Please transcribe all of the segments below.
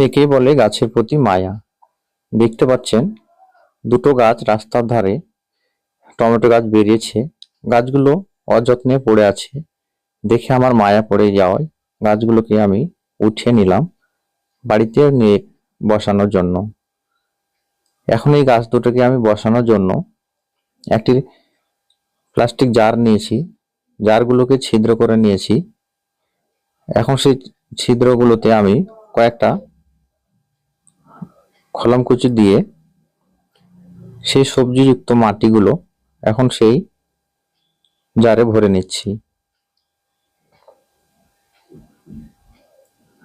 একে বলে গাছের প্রতি মায়া। দেখতে পাচ্ছেন, দুটো গাছ রাস্তার ধারে টমেটো গাছ বেরিয়েছে। গাছগুলো অযত্নে পড়ে আছে। দেখে আমার মায়া পড়ে যাওয়ায় গাছগুলোকে আমি উঠিয়ে নিলাম বাড়িতে নিয়ে বসানোর জন্য। এখন এই গাছ দুটোকে আমি বসানোর জন্য একটি প্লাস্টিক জার নিয়েছি। জারগুলোকে ছিদ্র করে নিয়েছি। এখন সেই ছিদ্রগুলোতে আমি কয়েকটা খলমকুচি দিয়ে সেই সবজিযুক্ত মাটিগুলো এখন সেই জারে ভরে নিচ্ছি।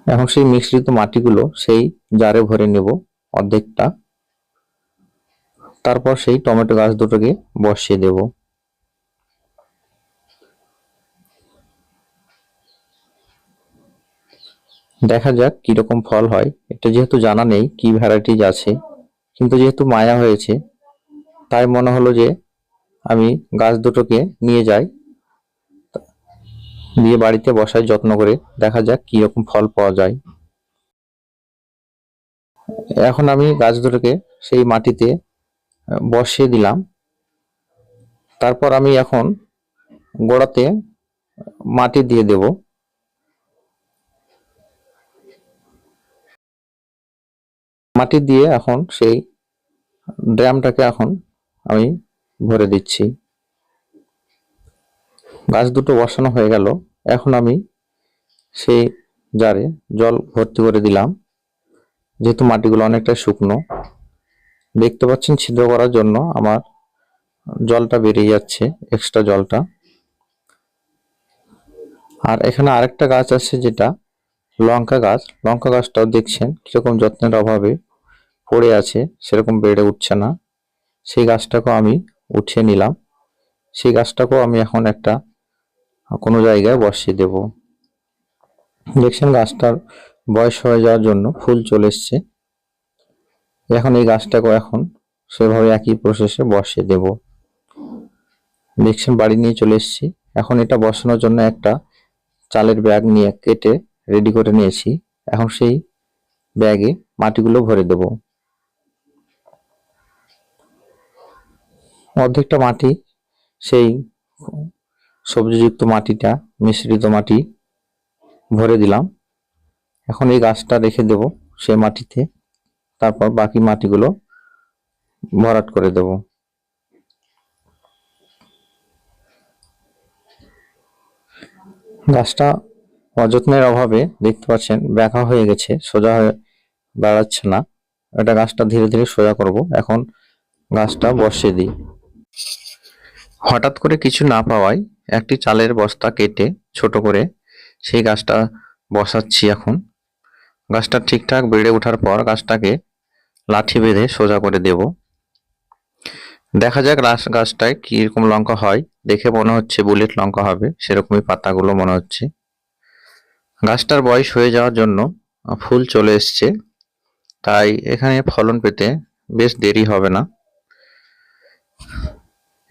এখন সেই মিশ্রিত মাটিগুলো সেই জারে ভরে নেব অর্ধেকটা। তারপর সেই টমেটো গাছ দুটোকে বসিয়ে দেব। দেখা যাক কীরকম ফল হয়। এটা যেহেতু জানা নেই কি ভ্যারাইটিজ আছে, কিন্তু যেহেতু মায়া হয়েছে, তাই মনে হলো যে আমি গাছ দুটোকে নিয়ে যাই, দিয়ে বাড়িতে বসাই যত্ন করে দেখা যাক কি রকম ফল পাওয়া যায়। এখন আমি গাছ দুটোকে সেই মাটিতে বসিয়ে দিলাম। তারপর আমি এখন গোড়াতে মাটি দিয়ে দেব। মাটি দিয়ে এখন সেই ড্রামটাকে এখন আমি ভরে দিচ্ছি। গাছ দুটো বসানো হয়ে গেল। এখন আমি সেই জারে জল ভর্তি করে দিলাম। যেহেতু মাটিগুলো অনেকটা শুকনো, দেখতে পাচ্ছেন ছিদ্র করার জন্য আমার জলটা বেরিয়ে যাচ্ছে এক্সট্রা জলটা। আর এখানে আরেকটা গাছ আছে যেটা লঙ্কা গাছ। লঙ্কা গাছটাও দেখছেন কীরকম যত্নের অভাবে পড়ে আছে, সেরকম বেড়ে উঠছে না। সেই গাছটাকেও আমি উঠিয়ে নিলাম। সেই গাছটাকেও আমি এখন একটা, কোনো জায়গায় বসিয়ে দেব। দেখছেন গাছটার বয়স হয়ে যাওয়ার জন্য ফুল চলে এসছে। এখন এই গাছটাকেও এখন সেভাবে একই প্রসেসে বসিয়ে দেব। দেখছেন বাড়ি নিয়ে চলে এসেছি। এখন এটা বসানোর জন্য একটা চালের ব্যাগ নিয়ে কেটে রেডি করে নিয়েছি। এখন সেই ব্যাগে মাটিগুলো ভরে দেব। অর্ধেকটা মাটি, সেই সবজিযুক্ত মাটিটা, মিশ্রিত মাটি ভরে দিলাম। এখন এই গাছটা রেখে দেব সেই মাটিতে। তারপর বাকি মাটিগুলো ভরাট করে দেব। গাছটা অযত্নের অভাবে দেখতে পাচ্ছেন ব্যাকা হয়ে গেছে, সোজা হয়ে দাঁড়াচ্ছে না। এটা গাছটা ধীরে ধীরে সোজা করব। এখন গাছটা বসিয়ে দিই। হঠাৎ করে কিছু না পাওয়ায় একটি চালের বস্তা কেটে ছোট করে সেই গাছটা বসাচ্ছি এখন। গাছটা ঠিকঠাক বেড়ে ওঠার পর গাছটাকে লাঠি বেঁধে সোজা করে দেব। দেখা যাক গাছটায় কীরকম লঙ্কা হয়। দেখে মনে হচ্ছে বুলেট লঙ্কা হবে, সেরকমই পাতাগুলো মনে হচ্ছে। গাছটার বয়স হয়ে যাওয়ার জন্য ফুল চলে এসছে, তাই এখানে ফলন পেতে বেশ দেরি হবে না।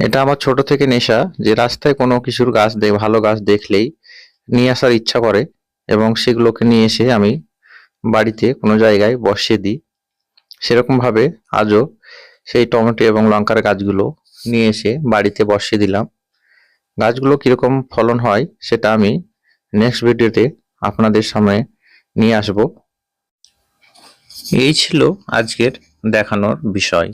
এটা আমার ছোট থেকে নেশা যে রাস্তায় কোনো কিছুর গাছ ভালো গাছ দেখলেই নিয়ে আসার ইচ্ছা করে এবং সেগুলোকে নিয়ে এসে আমি বাড়িতে কোনো জায়গায় বসিয়ে দিই। সেরকম ভাবে আজও সেই টমেটো এবং লঙ্কার গাছগুলো নিয়ে এসে বাড়িতে বসিয়ে দিলাম। গাছগুলো কীরকম ফলন হয় সেটা আমি নেক্সট ভিডিওতে আপনাদের সামনে নিয়ে আসব। এই ছিল আজকের দেখানোর বিষয়।